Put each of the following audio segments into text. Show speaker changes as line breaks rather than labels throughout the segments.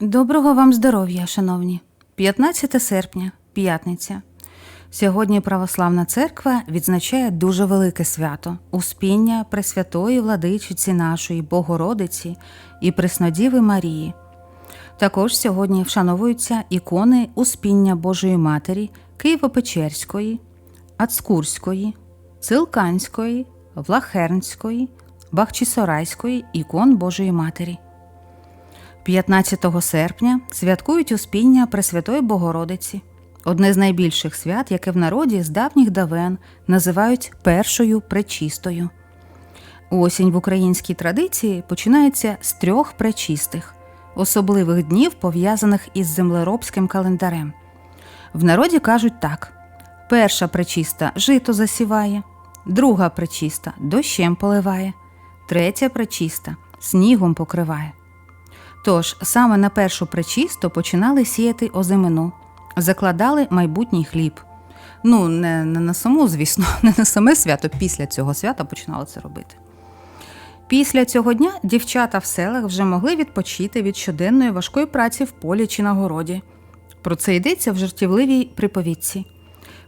Доброго вам здоров'я, шановні. 15 серпня, п'ятниця. Сьогодні Православна Церква відзначає дуже велике свято Успіння Пресвятої владичиці нашої Богородиці і Преснодіви Марії. Також сьогодні вшановуються ікони Успіння Божої Матері Києво-Печерської, Ацкурської, Цилканської, Влахернської, Бахчисарайської ікон Божої Матері. 15 серпня святкують Успіння Пресвятої Богородиці, одне з найбільших свят, яке в народі з давніх давен називають першою пречистою. Осінь в українській традиції починається з трьох пречистих, особливих днів, пов'язаних із землеробським календарем. В народі кажуть так: перша пречиста жито засіває, друга пречиста дощем поливає, третя пречиста снігом покриває. Тож саме на першу пречисту починали сіяти озимину, закладали майбутній хліб. Ну, не, не на саму, звісно, не на саме свято, після цього свята починали це робити. Після цього дня дівчата в селах вже могли відпочити від щоденної важкої праці в полі чи на городі. Про це йдеться в жартівливій приповідці.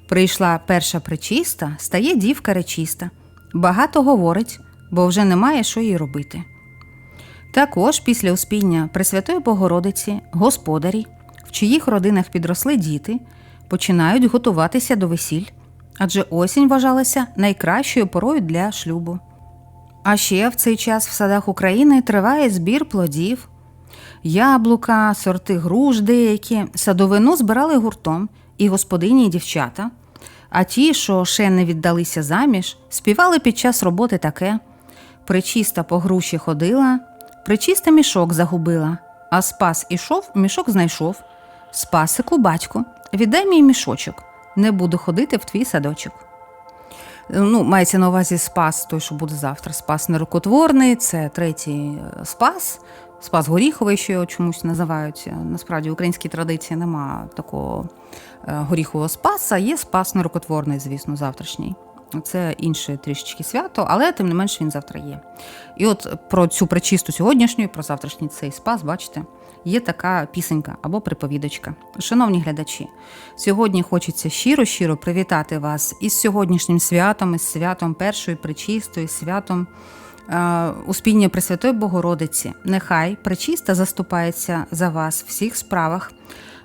Прийшла перша пречиста, стає дівка речиста. Багато говорить, бо вже немає що їй робити. Також після успіння Пресвятої Богородиці господарі, в чиїх родинах підросли діти, починають готуватися до весіль, адже осінь вважалася найкращою порою для шлюбу. А ще в цей час в садах України триває збір плодів, яблука, сорти груш деякі, садовину збирали гуртом і господині, і дівчата. А ті, що ще не віддалися заміж, співали під час роботи таке: причиста по груші ходила, причиста мішок загубила, а спас ішов, мішок знайшов. Спасику, батьку, віддай мій мішочок, не буду ходити в твій садочок. Ну, мається на увазі спас, той, що буде завтра. Спас нерукотворний, це третій е, спас, спас горіховий, що його чомусь називають. Насправді в українській традиції нема такого е, горіхового спаса, є спас нерукотворний, звісно, завтрашній. Це інше трішечки свято, але тим не менш він завтра є. І от про цю причисту сьогоднішню, про завтрашній цей спас, бачите, є така пісенька або приповідочка. Шановні глядачі, сьогодні хочеться щиро-щиро привітати вас із сьогоднішнім святом, із святом першої причистої, святом е, Успіння Пресвятої Богородиці. Нехай причиста заступається за вас в всіх справах,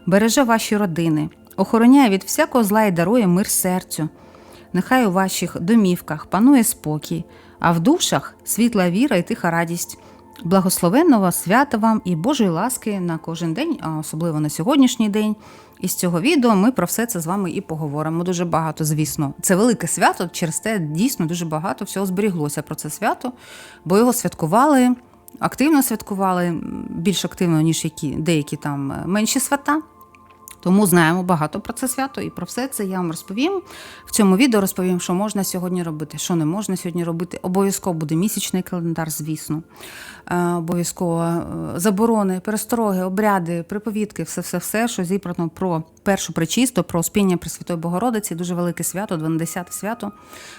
береже ваші родини, охороняє від всякого зла і дарує мир серцю. Нехай у ваших домівках панує спокій, а в душах світла віра і тиха радість. Благословенного свята вам і Божої ласки на кожен день, а особливо на сьогоднішній день. І з цього відео ми про все це з вами і поговоримо. Дуже багато, звісно. Це велике свято, через те дійсно дуже багато всього зберіглося про це свято, бо його святкували, активно святкували, більш активно, ніж які деякі там менші свята. Тому знаємо багато про це свято і про все це я вам розповім. В цьому відео розповім, що можна сьогодні робити, що не можна сьогодні робити. Обов'язково буде місячний календар, звісно. Е, Обов'язково е, заборони, перестороги, обряди, приповідки, все, все, все, що зібрано про першу причисту, про спіння Пресвятої Богородиці. Дуже велике свято, 12 свято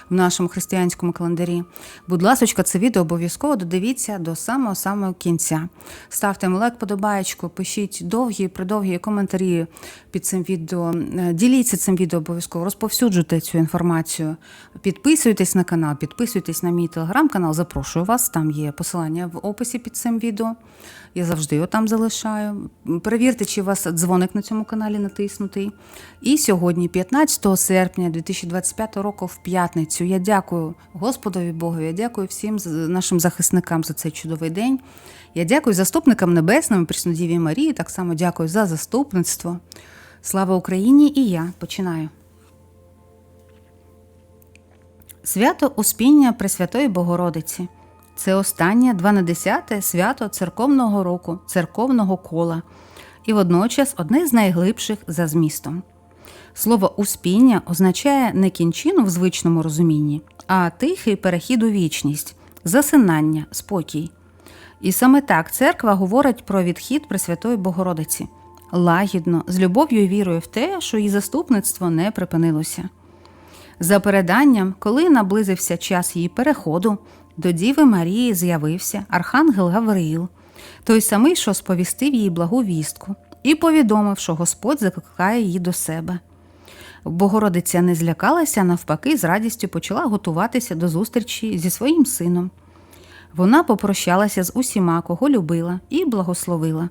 в нашому християнському календарі. Будь ласка, це відео обов'язково додивіться до самого самого кінця. Ставте лайк, подобаєчку, пишіть довгі, придовгі коментарі під цим відео. Е, Діліться цим відео обов'язково, розповсюджуйте цю інформацію. Підписуйтесь на канал, підписуйтесь на мій телеграм-канал. Запрошую вас. Там є посилання в описі під цим відео. Я завжди його там залишаю. Перевірте, чи у вас дзвоник на цьому каналі натиснутий. І сьогодні, 15 серпня 2025 року, в п'ятницю, я дякую Господові Богу, я дякую всім нашим захисникам за цей чудовий день. Я дякую заступникам небесним, Преснодіві Марії. Так само дякую за заступництво. Слава Україні! І я починаю. Свято Успіння Пресвятої Богородиці. Це останнє 12 свято церковного року, церковного кола, і водночас одне з найглибших за змістом. Слово успіння означає не кінчину в звичному розумінні, а тихий перехід у вічність, засинання, спокій. І саме так церква говорить про відхід Пресвятої Богородиці лагідно, з любов'ю і вірою в те, що її заступництво не припинилося. За переданням, коли наблизився час її переходу, до Діви Марії з'явився Архангел Гавриїл той самий, що сповістив їй благу вістку, і повідомив, що Господь закликає її до себе. Богородиця не злякалася, навпаки, з радістю почала готуватися до зустрічі зі своїм сином. Вона попрощалася з усіма, кого любила, і благословила.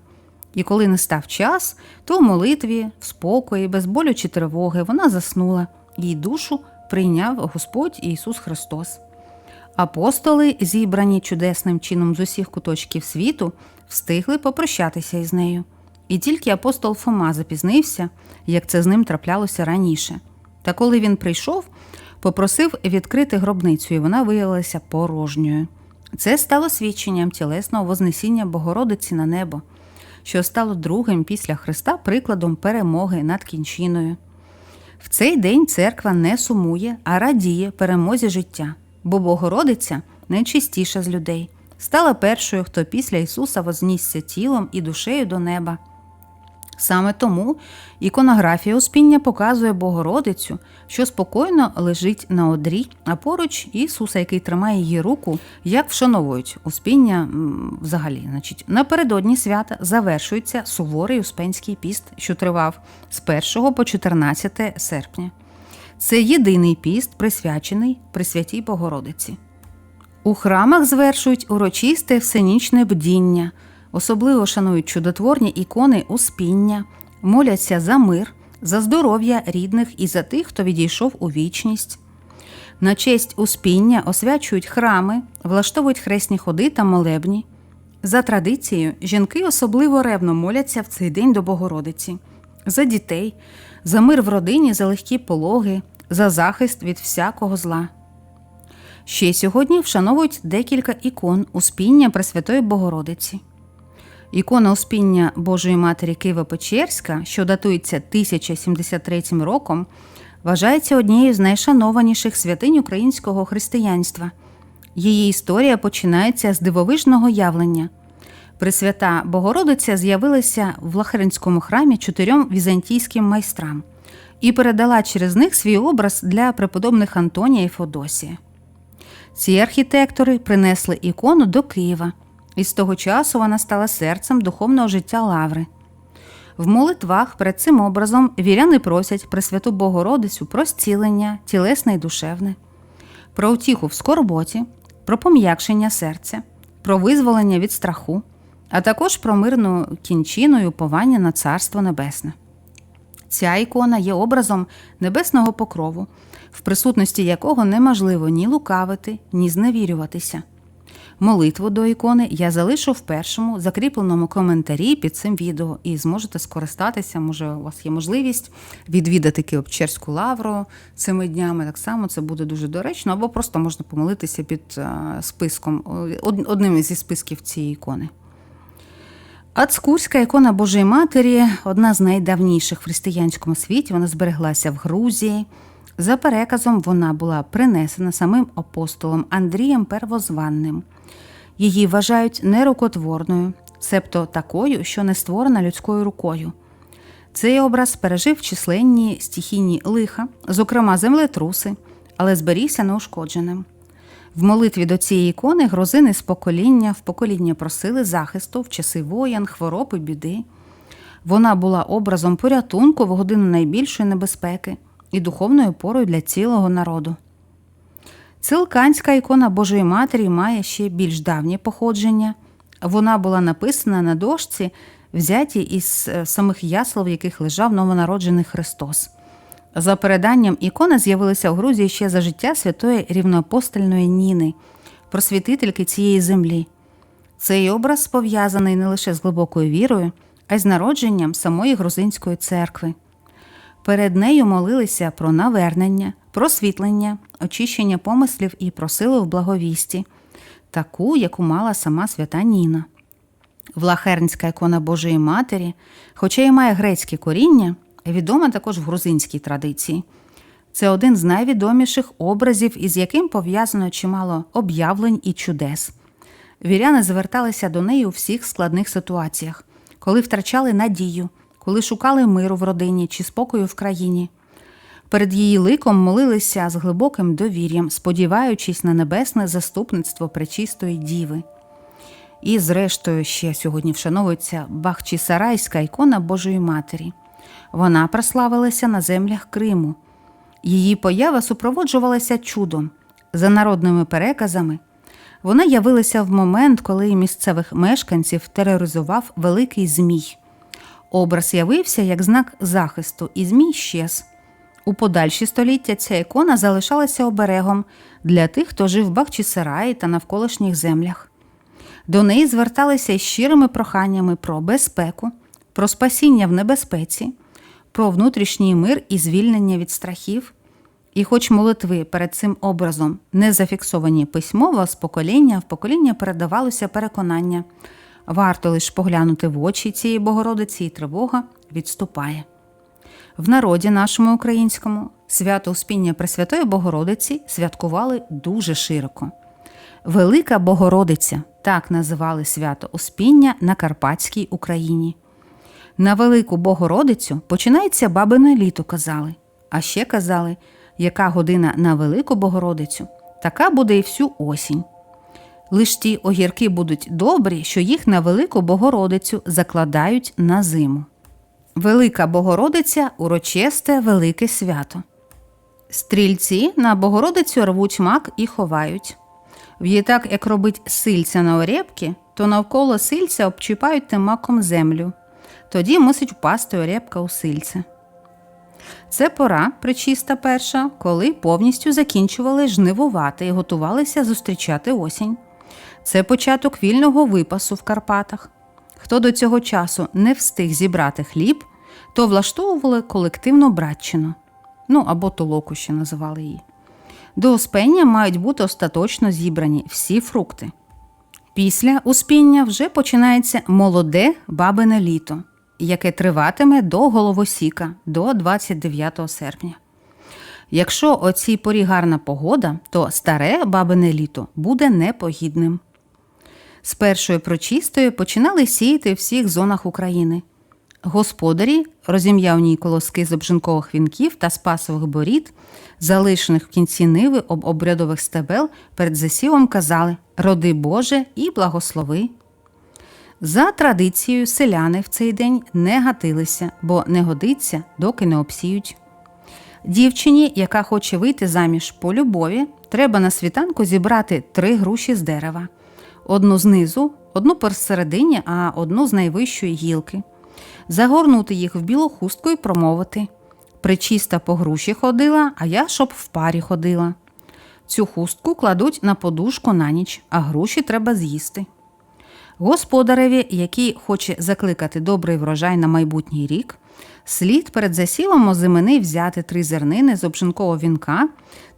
І коли не став час, то в молитві, в спокої, без болю чи тривоги вона заснула, її душу прийняв Господь Ісус Христос. Апостоли, зібрані чудесним чином з усіх куточків світу, встигли попрощатися із нею. І тільки апостол Фома запізнився, як це з ним траплялося раніше. Та коли він прийшов, попросив відкрити гробницю, і вона виявилася порожньою. Це стало свідченням тілесного вознесіння Богородиці на небо, що стало другим після Христа прикладом перемоги над кінчиною. В цей день церква не сумує, а радіє перемозі життя, бо Богородиця найчистіша з людей, стала першою, хто після Ісуса вознісся тілом і душею до неба. Саме тому іконографія Успіння показує Богородицю, що спокійно лежить на одрі, а поруч Ісуса, який тримає її руку, як вшановують Успіння взагалі. Значить, напередодні свята завершується суворий Успенський піст, що тривав з 1 по 14 серпня. Це єдиний піст, присвячений Пресвятій Богородиці. У храмах звершують урочисте всенічне бдіння, особливо шанують чудотворні ікони успіння, моляться за мир, за здоров'я рідних і за тих, хто відійшов у вічність. На честь успіння освячують храми, влаштовують хресні ходи та молебні. За традицією, жінки особливо ревно моляться в цей день до Богородиці, за дітей, за мир в родині, за легкі пологи, за захист від всякого зла. Ще сьогодні вшановують декілька ікон Успіння Пресвятої Богородиці. Ікона Успіння Божої Матері Києво-Печерська, що датується 1073 роком, вважається однією з найшанованіших святинь українського християнства. Її історія починається з дивовижного явлення. Пресвята Богородиця з'явилася в Лахаринському храмі чотирьом візантійським майстрам і передала через них свій образ для преподобних Антонія і Фодосія. Ці архітектори принесли ікону до Києва, і з того часу вона стала серцем духовного життя Лаври. В молитвах перед цим образом віряни просять Пресвяту Богородицю про зцілення, тілесне і душевне, про утіху в скорботі, про пом'якшення серця, про визволення від страху, а також про мирну кінчину і уповання на Царство Небесне. Ця ікона є образом небесного покрову, в присутності якого неможливо ні лукавити, ні зневірюватися. Молитву до ікони я залишу в першому закріпленому коментарі під цим відео і зможете скористатися. Може, у вас є можливість відвідати Києво-Печерську лавру цими днями. Так само це буде дуже доречно, або просто можна помолитися під е, списком, одним зі списків цієї ікони. Ацкурська ікона Божої Матері одна з найдавніших в християнському світі. Вона збереглася в Грузії. За переказом, вона була принесена самим апостолом Андрієм Первозванним. Її вважають нерукотворною, себто такою, що не створена людською рукою. Цей образ пережив численні стихійні лиха, зокрема землетруси, але зберігся неушкодженим. В молитві до цієї ікони грузини з покоління в покоління просили захисту в часи воєн, хвороб і біди. Вона була образом порятунку в годину найбільшої небезпеки і духовною опорою для цілого народу. Цилканська ікона Божої Матері має ще більш давнє походження. Вона була написана на дошці, взятій із е, самих ясел, в яких лежав новонароджений Христос. За переданням, ікона з'явилася у Грузії ще за життя святої рівноапостольної Ніни, просвітительки цієї землі. Цей образ пов'язаний не лише з глибокою вірою, а й з народженням самої грузинської церкви. Перед нею молилися про навернення, просвітлення, очищення помислів і просили в благовісті, таку, яку мала сама свята Ніна. Влахернська ікона Божої Матері, хоча й має грецьке коріння, відома також в грузинській традиції. Це один з найвідоміших образів, із яким пов'язано чимало об'явлень і чудес. Віряни зверталися до неї у всіх складних ситуаціях, коли втрачали надію, коли шукали миру в родині чи спокою в країні. Перед її ликом молилися з глибоким довір'ям, сподіваючись на небесне заступництво пречистої діви. І, зрештою, ще сьогодні вшановується Бахчисарайська ікона Божої Матері. Вона прославилася на землях Криму. Її поява супроводжувалася чудом. За народними переказами, вона явилася в момент, коли місцевих мешканців тероризував великий змій. Образ явився як знак захисту, і змій щез. У подальші століття ця ікона залишалася оберегом для тих, хто жив в Бахчисараї та навколишніх землях. До неї зверталися із щирими проханнями про безпеку, про спасіння в небезпеці, про внутрішній мир і звільнення від страхів. І, хоч молитви перед цим образом не зафіксовані письмово, з покоління в покоління передавалося переконання. Варто лише поглянути в очі цієї Богородиці, і тривога відступає. В народі нашому українському свято Успіння Пресвятої Богородиці святкували дуже широко. Велика Богородиця так називали свято Успіння на Карпатській Україні. На Велику Богородицю починається бабине літо, казали, а ще казали, яка година на Велику Богородицю, така буде і всю осінь. Лиш ті огірки будуть добрі, що їх на Велику Богородицю закладають на зиму. Велика Богородиця урочисте велике свято. Стрільці на Богородицю рвуть мак і ховають. В'єтак, як робить сильця на орєбки, то навколо сильця обчіпають тим маком землю. Тоді мусить впасти орєбка у сильце. Це пора, причиста перша, коли повністю закінчували жнивувати і готувалися зустрічати осінь. Це початок вільного випасу в Карпатах. Хто до цього часу не встиг зібрати хліб, то влаштовували колективну братчину. Ну або толоку ще називали її. До успення мають бути остаточно зібрані всі фрукти. Після успіння вже починається молоде бабине літо, яке триватиме до головосіка до 29 серпня. Якщо о цій порі гарна погода, то старе бабине літо буде непогідним. З першої прочистої починали сіяти в всіх зонах України. Господарі, розім'явні колоски з обжинкових вінків та спасових борід, залишених в кінці ниви об обрядових стебел, перед засівом казали Роди Боже і благослови. За традицією, селяни в цей день не гатилися, бо не годиться, доки не обсіють. Дівчині, яка хоче вийти заміж по любові, треба на світанку зібрати три груші з дерева: одну знизу, одну посередині, а одну з найвищої гілки, загорнути їх в білу хустку і промовити. Причиста по груші ходила, а я щоб в парі ходила. Цю хустку кладуть на подушку на ніч, а груші треба з'їсти. Господареві, який хоче закликати добрий врожай на майбутній рік, слід перед засілом озимини взяти три зернини з обжинкового вінка,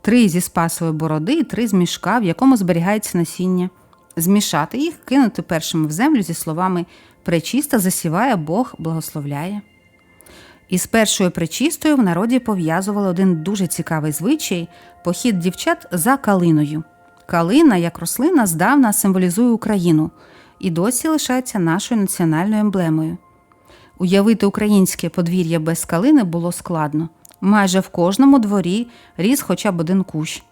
три зі спасової бороди і три з мішка, в якому зберігається насіння, змішати їх, кинути першими в землю зі словами Пречиста засіває Бог благословляє. Із першою пречистою в народі пов'язували один дуже цікавий звичай похід дівчат за калиною. Калина, як рослина, здавна символізує Україну і досі лишається нашою національною емблемою. Уявити українське подвір'я без калини було складно. Майже в кожному дворі ріс хоча б один кущ.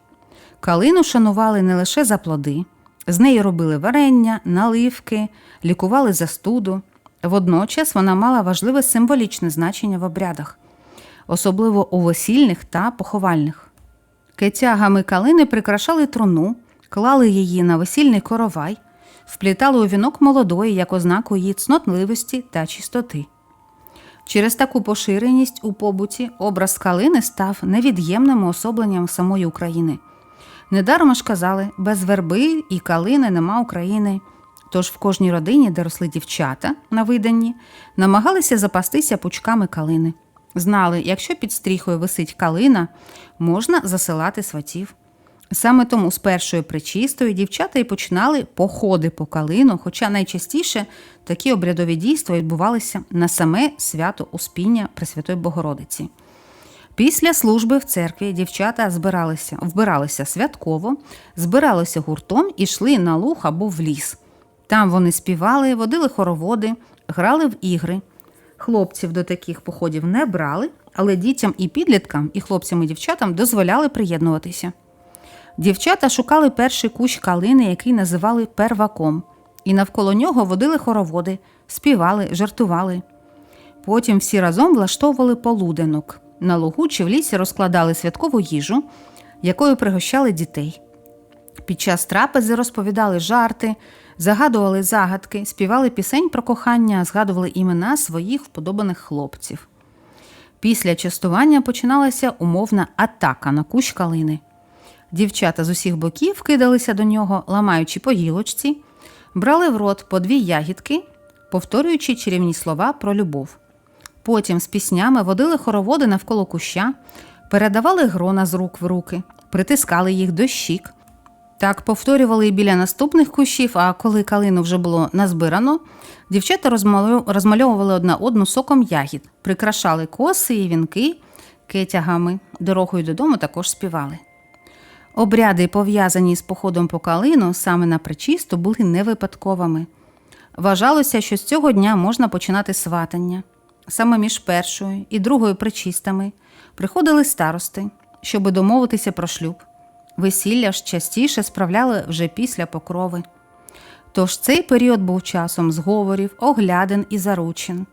Калину шанували не лише за плоди, з неї робили варення, наливки, лікували застуду. Водночас вона мала важливе символічне значення в обрядах, особливо у весільних та поховальних. Кетягами калини прикрашали труну, клали її на весільний коровай, вплітали у вінок молодої як ознаку її цнотливості та чистоти. Через таку поширеність у побуті образ калини став невід'ємним уособленням самої України. Недаром ж казали, без верби і калини нема України. Тож в кожній родині, де росли дівчата на виданні, намагалися запастися пучками калини. Знали, якщо під стріхою висить калина, можна засилати сватів. Саме тому з першою причистою дівчата й починали походи по калину, хоча найчастіше такі обрядові дійства відбувалися на саме свято Успіння Пресвятої Богородиці. Після служби в церкві дівчата збиралися, вбиралися святково, збиралися гуртом і йшли на луг або в ліс. Там вони співали, водили хороводи, грали в ігри. Хлопців до таких походів не брали, але дітям і підліткам, і хлопцям і дівчатам дозволяли приєднуватися. Дівчата шукали перший кущ калини, який називали перваком, і навколо нього водили хороводи, співали, жартували. Потім всі разом влаштовували полуденок. На лугу чи в лісі розкладали святкову їжу, якою пригощали дітей. Під час трапези розповідали жарти, загадували загадки, співали пісень про кохання, згадували імена своїх вподобаних хлопців. Після частування починалася умовна атака на кущ калини. Дівчата з усіх боків кидалися до нього, ламаючи по гілочці, брали в рот по дві ягідки, повторюючи чарівні слова про любов. Потім з піснями водили хороводи навколо куща, передавали грона з рук в руки, притискали їх до щік. Так повторювали і біля наступних кущів, а коли калину вже було назбирано, дівчата розмальовували одна одну соком ягід, прикрашали коси і вінки кетягами. Дорогою додому також співали. Обряди, пов'язані з походом по калину саме на причисту, були не випадковими. Вважалося, що з цього дня можна починати сватання. Саме між першою і другою причистами приходили старости, щоби домовитися про шлюб. Весілля ж частіше справляли вже після покрови. Тож цей період був часом зговорів, оглядин і заручин.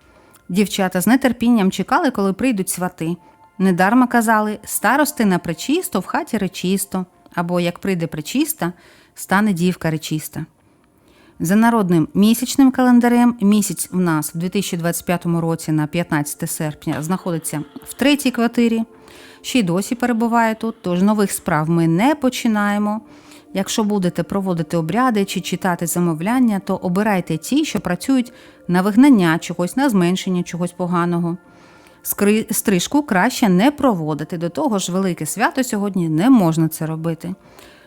Дівчата з нетерпінням чекали, коли прийдуть свати. Недарма казали старости на причисто в хаті речисто, або як прийде причиста, стане дівка речиста. За народним місячним календарем місяць в нас в 2025 році на 15 серпня знаходиться в третій квартирі. Ще й досі перебуває тут, тож нових справ ми не починаємо. Якщо будете проводити обряди чи читати замовляння, то обирайте ті, що працюють на вигнання чогось, на зменшення чогось поганого. Стрижку краще не проводити. До того ж, велике свято сьогодні не можна це робити.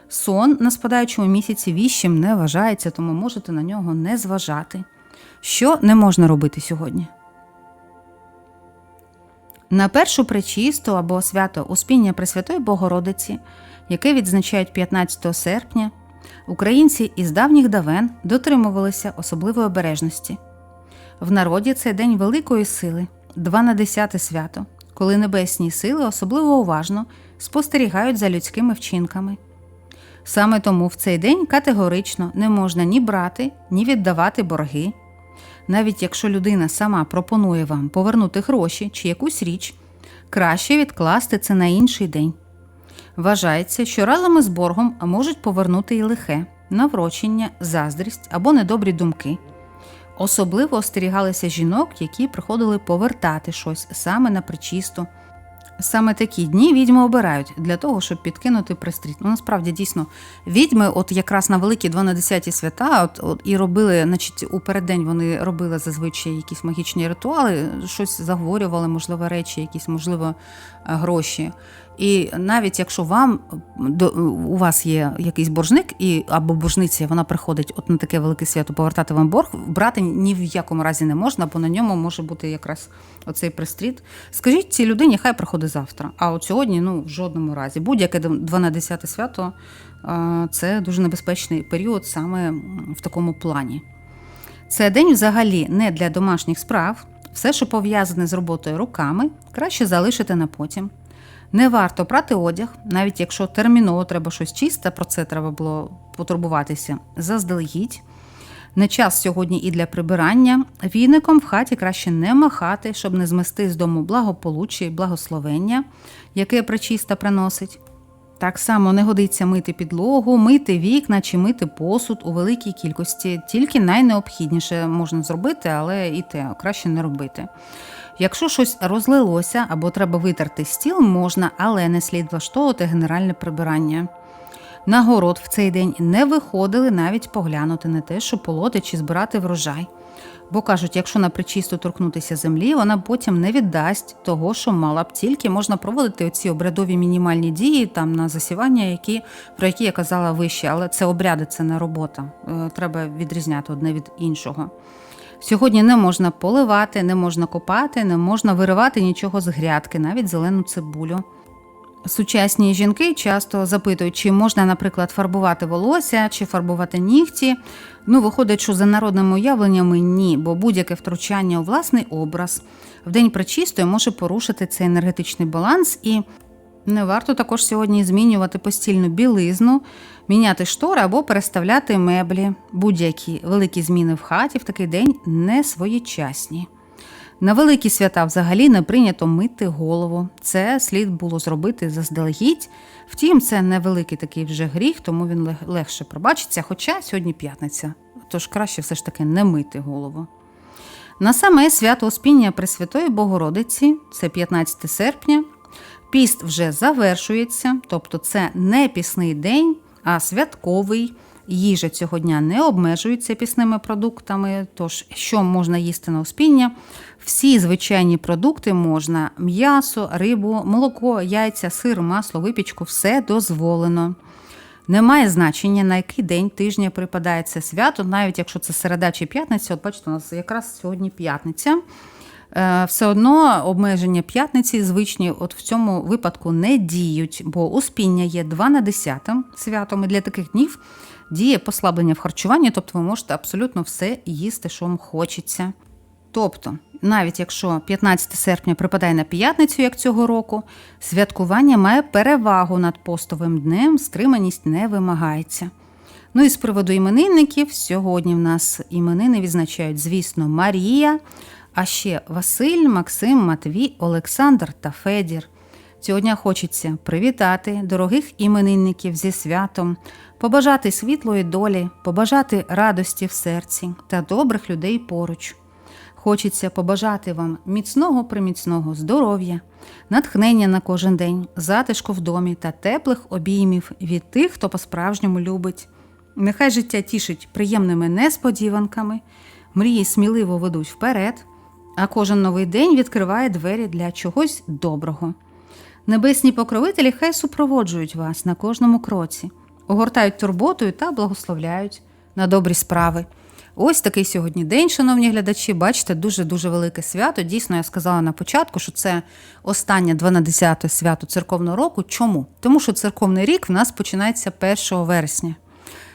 Сон на спадаючому місяці віщим не вважається, тому можете на нього не зважати. Що не можна робити сьогодні? На першу причисту або свято Успіння Пресвятої Богородиці, яке відзначають 15 серпня, українці із давніх давен дотримувалися особливої обережності. В народі це день великої сили, 2 на 10 свято, коли небесні сили особливо уважно спостерігають за людськими вчинками. Саме тому в цей день категорично не можна ні брати, ні віддавати борги. Навіть якщо людина сама пропонує вам повернути гроші чи якусь річ, краще відкласти це на інший день. Вважається, що разом із боргом можуть повернути і лихе, наврочення, заздрість або недобрі думки. Особливо остерігалися жінок, які приходили повертати щось саме на причисту. Саме такі дні відьми обирають для того, щоб підкинути пристріт. Ну насправді дійсно відьми, от якраз на великі 12 свята, от, от і робили, значить, у переддень вони робили зазвичай якісь магічні ритуали, щось заговорювали, можливо, речі, якісь, можливо, е, гроші. І навіть якщо вам до у вас є якийсь боржник, і або боржниця, вона приходить от на таке велике свято повертати вам борг, брати ні в якому разі не можна, бо на ньому може бути якраз оцей пристріт. Скажіть цій людині, хай приходить завтра. А от сьогодні, ну в жодному разі. Будь-яке 12 свято е, це дуже небезпечний період саме в такому плані. Це день взагалі не для домашніх справ. Все, що пов'язане з роботою руками, краще залишити на потім. Не варто прати одяг, навіть якщо терміново треба щось чисте, про це треба було потурбуватися заздалегідь. Не час сьогодні і для прибирання. Віником в хаті краще не махати, щоб не змести з дому благополуччя і благословення, яке причиста приносить. Так само не годиться мити підлогу, мити вікна чи мити посуд у великій кількості. Тільки найнеобхідніше можна зробити, але і те краще не робити. Якщо щось розлилося або треба витерти стіл, можна, але не слід влаштовувати генеральне прибирання. На город в цей день не виходили навіть поглянути на те, що полоти чи збирати врожай. Бо кажуть, якщо на причисту торкнутися землі, вона потім не віддасть того, що мала б тільки можна проводити оці обрядові мінімальні дії там на засівання, які, про які я казала вище, але це обряди, це не робота. Е, Треба відрізняти одне від іншого. Сьогодні не можна поливати, не можна копати, не можна виривати нічого з грядки, навіть зелену цибулю. Сучасні жінки часто запитують, чи можна, наприклад, фарбувати волосся чи фарбувати нігті. Ну, виходить, що за народними уявленнями ні, бо будь-яке втручання у власний образ в день причистої може порушити цей енергетичний баланс і Не варто також сьогодні змінювати постільну білизну, міняти штори або переставляти меблі. Будь-які великі зміни в хаті в такий день не своєчасні. На великі свята взагалі не прийнято мити голову. Це слід було зробити заздалегідь. Втім, це невеликий такий вже гріх, тому він легше пробачиться. Хоча сьогодні п'ятниця, тож краще все ж таки не мити голову. На саме свято Успіння Пресвятої Богородиці, це 15 серпня. Піст вже завершується, тобто це не пісний день, а святковий. Їжа цього дня не обмежується пісними продуктами. Тож, що можна їсти на успіння? Всі звичайні продукти можна: м'ясо, рибу, молоко, яйця, сир, масло, випічку все дозволено. Немає значення, на який день тижня припадає це свято, навіть якщо це середа чи п'ятниця. От бачите, у нас якраз сьогодні п'ятниця. Е, Все одно обмеження п'ятниці звичні от в цьому випадку не діють, бо успіння є 2 на 10 святом, і для таких днів діє послаблення в харчуванні, тобто ви можете абсолютно все їсти, що вам хочеться. Тобто, навіть якщо 15 серпня припадає на п'ятницю, як цього року, святкування має перевагу над постовим днем, стриманість не вимагається. Ну і з приводу іменинників, сьогодні в нас іменини відзначають, звісно, Марія, а ще Василь, Максим, Матвій, Олександр та Федір. Цього дня хочеться привітати дорогих іменинників зі святом, побажати світлої долі, побажати радості в серці та добрих людей поруч. Хочеться побажати вам міцного приміцного здоров'я, натхнення на кожен день, затишку в домі та теплих обіймів від тих, хто по-справжньому любить. Нехай життя тішить приємними несподіванками, мрії сміливо ведуть вперед, а кожен новий день відкриває двері для чогось доброго. Небесні покровителі хай супроводжують вас на кожному кроці, огортають турботою та благословляють на добрі справи. Ось такий сьогодні день, шановні глядачі. Бачите, дуже-дуже велике свято. Дійсно, я сказала на початку, що це останнє 12 свято церковного року. Чому? Тому що церковний рік в нас починається 1 вересня.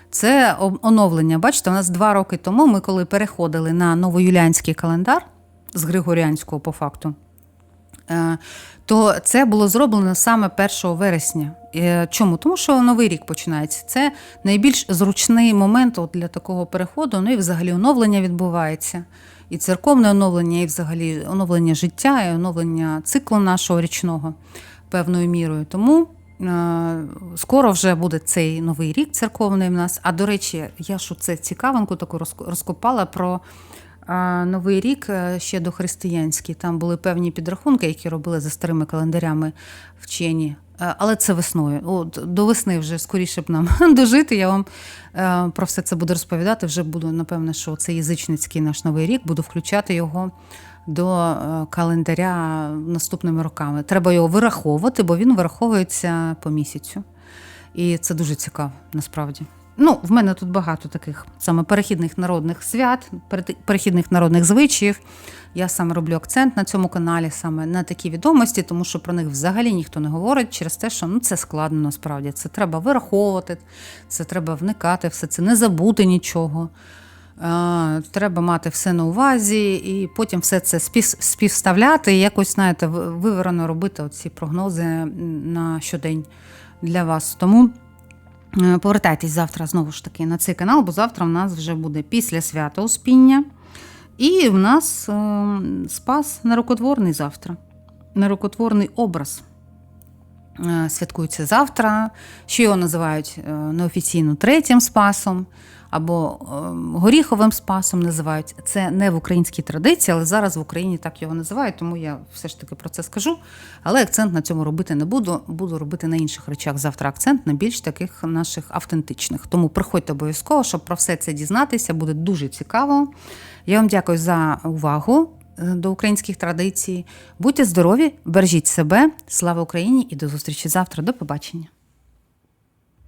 Це оновлення. Бачите, у нас два роки тому ми, коли переходили на новоюліанський календар з Григоріанського по факту, Е, то це було зроблено саме 1 вересня. Е, Чому? Тому що новий рік починається. Це найбільш зручний момент для такого переходу. Ну і взагалі оновлення відбувається. І церковне оновлення, і взагалі оновлення життя, і оновлення циклу нашого річного певною мірою. Тому е, скоро вже буде цей новий рік церковний в нас. А до речі, я ж це цікавинку таку розкопала про Новий рік е, ще дохристиянський. Там були певні підрахунки, які робили за старими календарями вчені. Е, Але це весною. От, до весни вже скоріше б нам дожити. Я вам е, про все це буду розповідати. Вже буду, напевне, що це язичницький наш новий рік, буду включати його до календаря наступними роками. Треба його вираховувати, бо він вираховується по місяцю. І це дуже цікаво, насправді. Ну, в мене тут багато таких саме перехідних народних свят, перехідних народних звичаїв. Я саме роблю акцент на цьому каналі саме на такі відомості, тому що про них взагалі ніхто не говорить через те, що ну це складно насправді. Це треба вираховувати, це треба вникати, все це не забути нічого. Треба мати все на увазі, і потім все це співставляти і якось, знаєте, виверено робити оці прогнози на щодень для вас. Тому Повертайтесь завтра знову ж таки на цей канал, бо завтра в нас вже буде після свята Успіння. І в нас е, спас нарукотворний завтра. нарукотворний образ. Е, Святкується завтра. що його називають е, неофіційно третім спасом або е, горіховим спасом називають. Це не в українській традиції, але зараз в Україні так його називають, тому я все ж таки про це скажу. Але акцент на цьому робити не буду. Буду робити на інших речах завтра акцент на більш таких наших автентичних. Тому приходьте обов'язково, щоб про все це дізнатися. Буде дуже цікаво. Я вам дякую за увагу е, до українських традицій. Будьте здорові, бережіть себе. Слава Україні і до зустрічі завтра. До побачення.